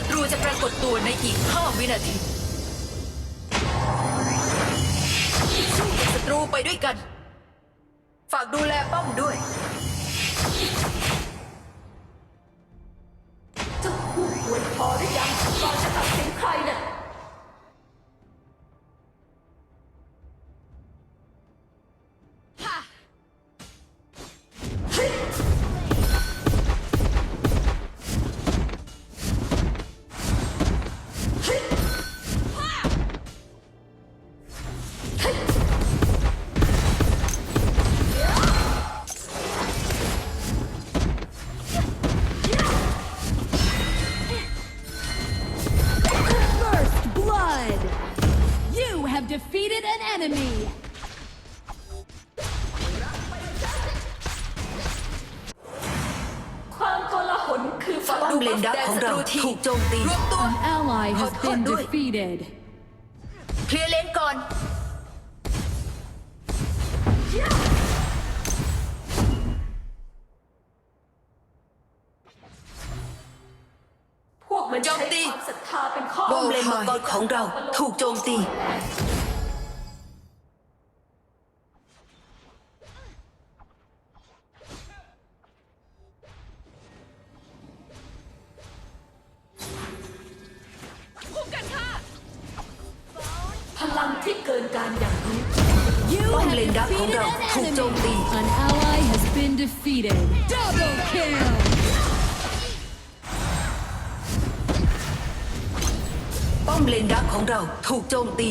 ศัตรูจะปรากฏตัวในอีก 5 วินาทีสู้กับศัตรูไปด้วยกัน ฝากดูแลป้อมด้วย โจมตีใช้ความศรัทธาเป็นข้อป้อมเลนมังกรของเราถูกโจมตี ป้อมเลนดักของเราถูกโจมตี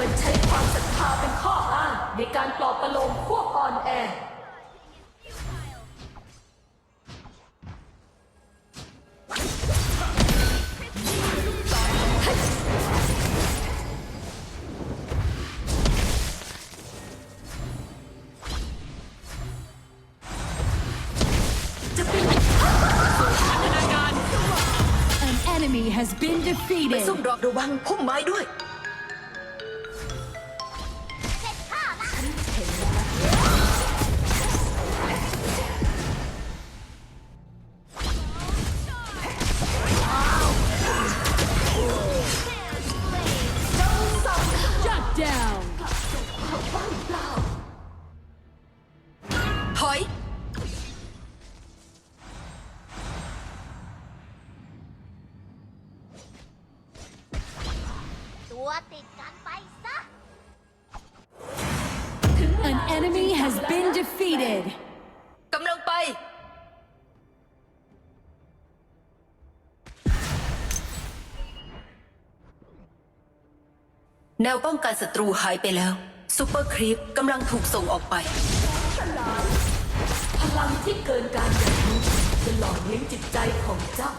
พวกมันใช้ความศรัทธาเป็นข้ออ้างในการปลอบประโลมพวกอ่อนแอ An enemy has been ไป defeated! ซุ่มรอระวังพุ่มไม้ด้วย แนวป้องกันศัตรูหายไปแล้วซูเปอร์ครีปกำลังถูกส่งออกไป พลังที่เกินการอย่างรู้จะหล่อเลี้ยงจิตใจของเจ้า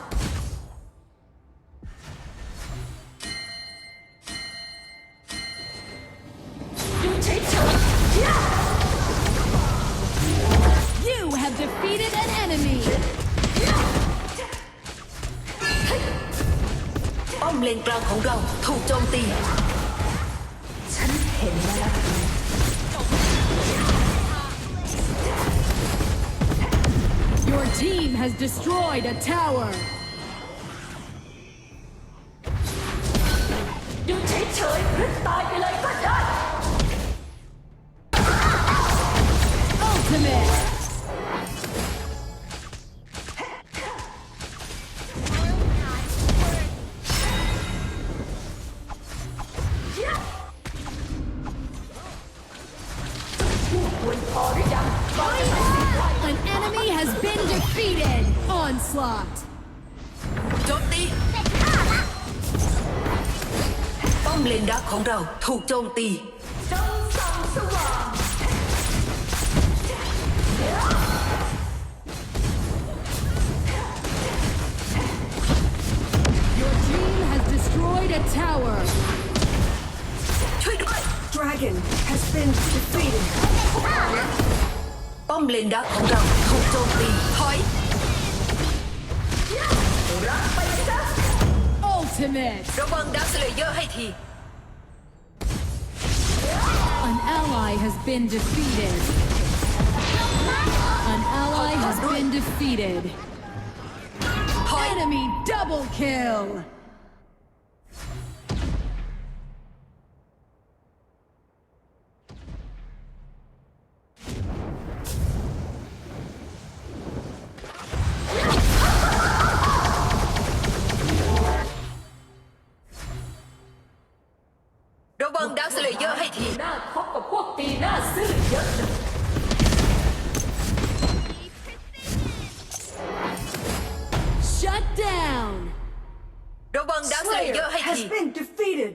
has destroyed a tower! Onslaught. โจมตี ป้อมเลนดักของเราถูกโจมตี จงส่องสว่าง Your team has destroyed a tower. ช่วยด้วย Dragon has been defeated. ป้อมเลนดักของเราถูกโจมตี ถอย Ultimate. ระวังดักสเลเยอร์ให้ที An ally has been defeated. An ally has been defeated. ถอย Enemy double kill. ระวังดักสเลเยอร์ให้ที หน้าคบกับพวกตีหน้าซื่อเยอะนะ Shut down. ระวังดักสเลเยอ Slayer ร์ให้ has ที been defeated.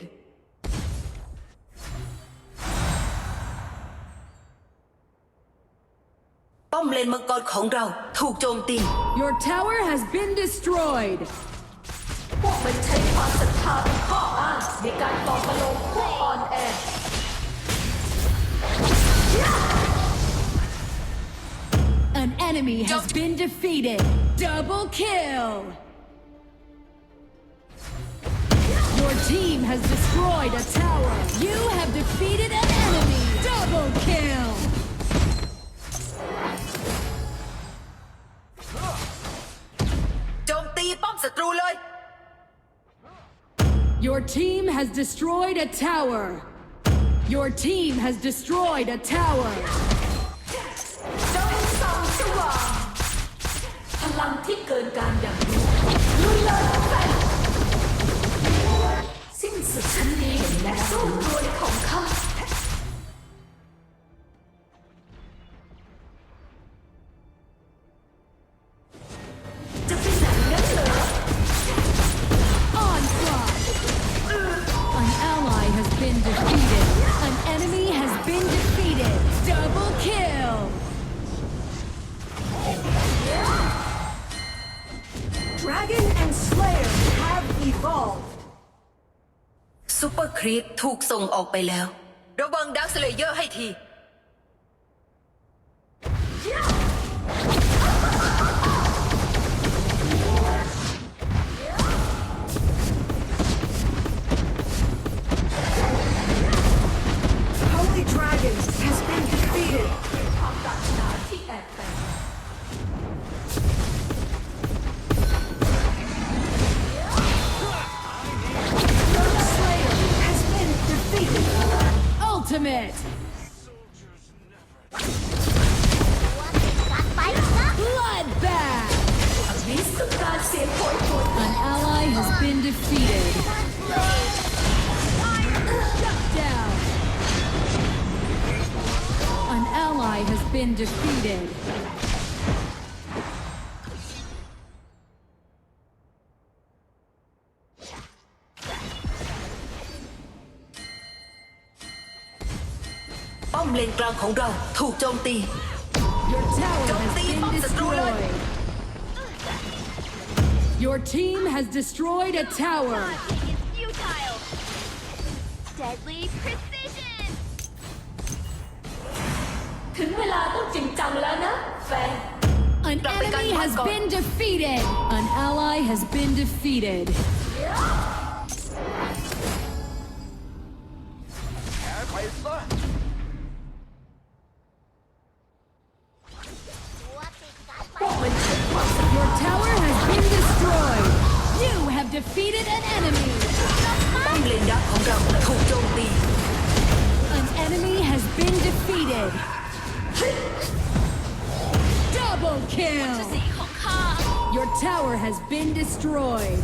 ป้อมเลนมังกรของเราถูกโจมตี Your tower has been destroyed. พวกมันใช้ความศรัทธาเป็นข้ออ้างในการปลอบประโลมพวก enemy has been defeated. Double kill! Your team has destroyed a tower. You have defeated an enemy. Double kill! Your team has destroyed a tower. Your team has destroyed a tower. And Slayer have evolved. ซูเปอร์ครีปถูกส่งออกไปแล้ว ระวังดักสเลเยอร์ให้ที Holy Dragon has been defeated. Damn it! Bloodbath! An ally has been defeated. Shut down. An ally has been defeated. เลนกลางของเราถูกโจมตี Your tower has been destroyed. Your team has destroyed a tower. Attacking is futile. Deadly precision. ถึงเวลาต้องจริงจังแล้วนะ แฟน An enemy has been defeated. An ally has been defeated. tower has been destroyed. You have defeated an enemy. ป้อมเลนดักของเราถูกโจมตี An enemy has been defeated. Double kill. Your tower has been destroyed.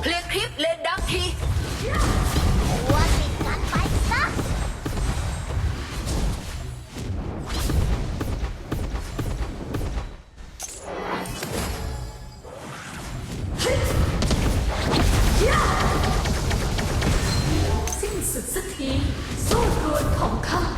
เพลียงคลิปเล สักทีสู้กรวนของข้า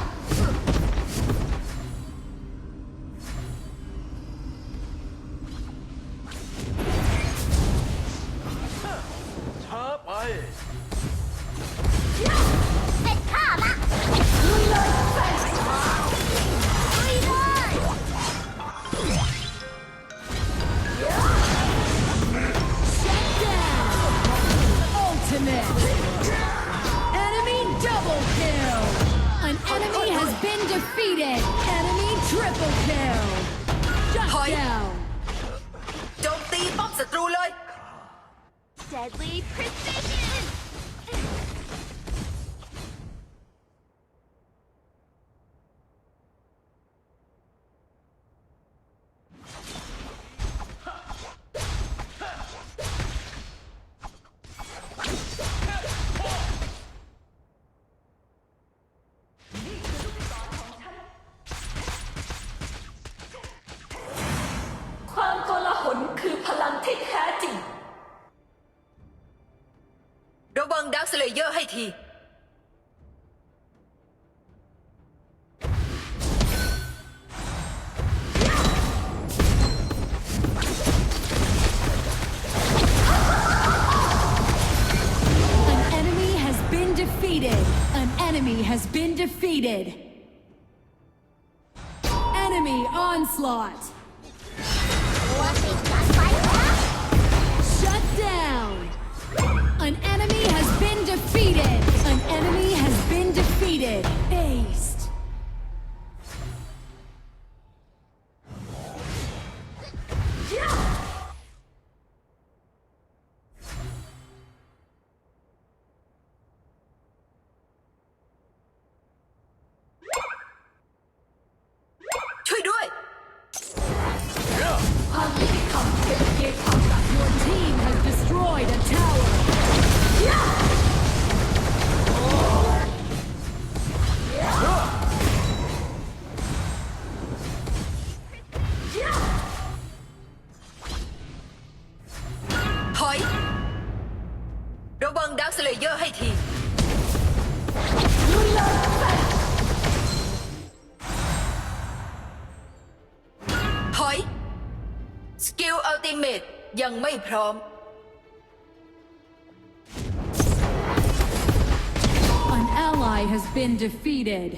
Defeated! Enemy triple kill! Shut down! Don't leave bombs at through, Deadly precision! ที An enemy has been defeated. An enemy has been defeated. Enemy onslaught. Shut down defeated! An enemy has been defeated! Based! Your team has destroyed a tower! พร้อม An ally has been defeated.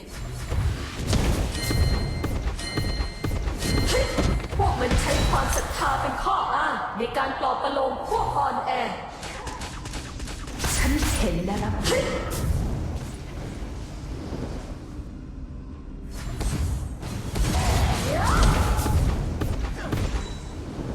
พวกมันใช้ความศรัทธาเป็นข้ออ้างในการปลอบประโลมพวกอ่อนแอ ฉันเห็นแล้วนะ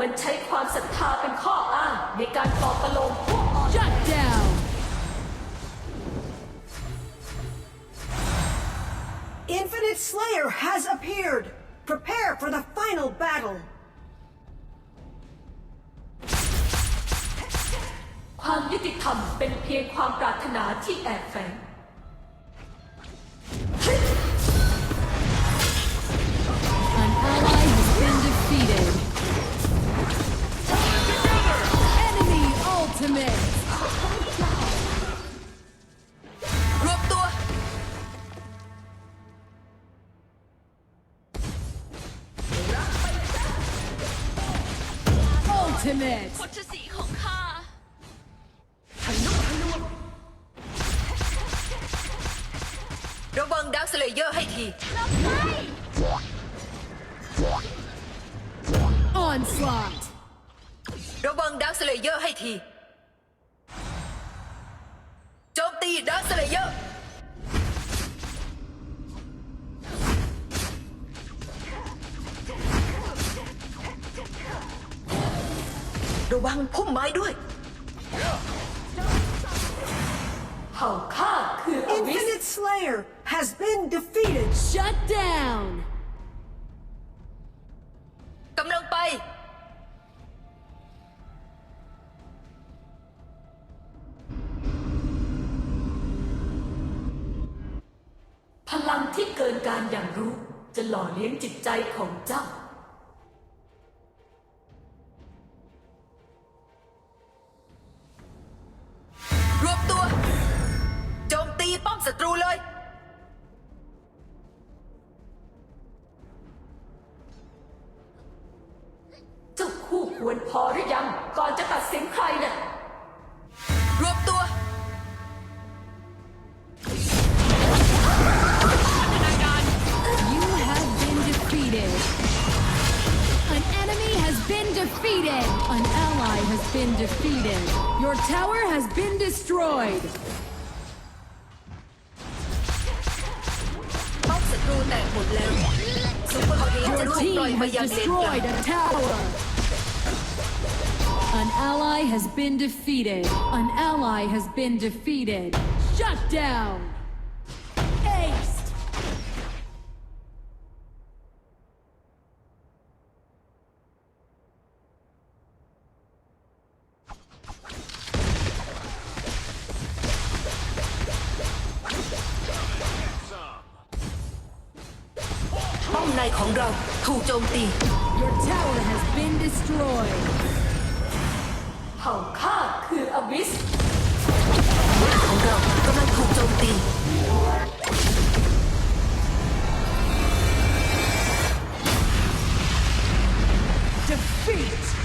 มันใช้ความศรัทธาเป็นข้ออ้างในการปลอบประโลมพวกอ่อน Shut down. Infinite Slayer has appeared. Prepare for the final battle. ความยุติธรรมเป็นเพียงความปรารถนาที่แอบแฝง โจมตีดักสเลเยอร์ ระวังพุ่มไม้ด้วย เผ่าข้าคืออวิส Infinite Slayer has been defeated. Shut down. ที่เกินการอย่างรู้ จะหล่อเลี้ยงจิตใจของเจ้า defeated. An ally has been defeated. Your tower has been destroyed. ป้อมศัตรูแตกหมดแล้วซุปเปอร์มารีจะ Your ถูกปล่อย team มา has ยังเลนกลาง destroyed a tower. An ally has been defeated. An ally has been defeated. Shut down. ในของเราถูกโจมตี Your tower has been destroyed. เผ่าข้าคืออวิสของเรากำลังถูกโจมตี Defeat.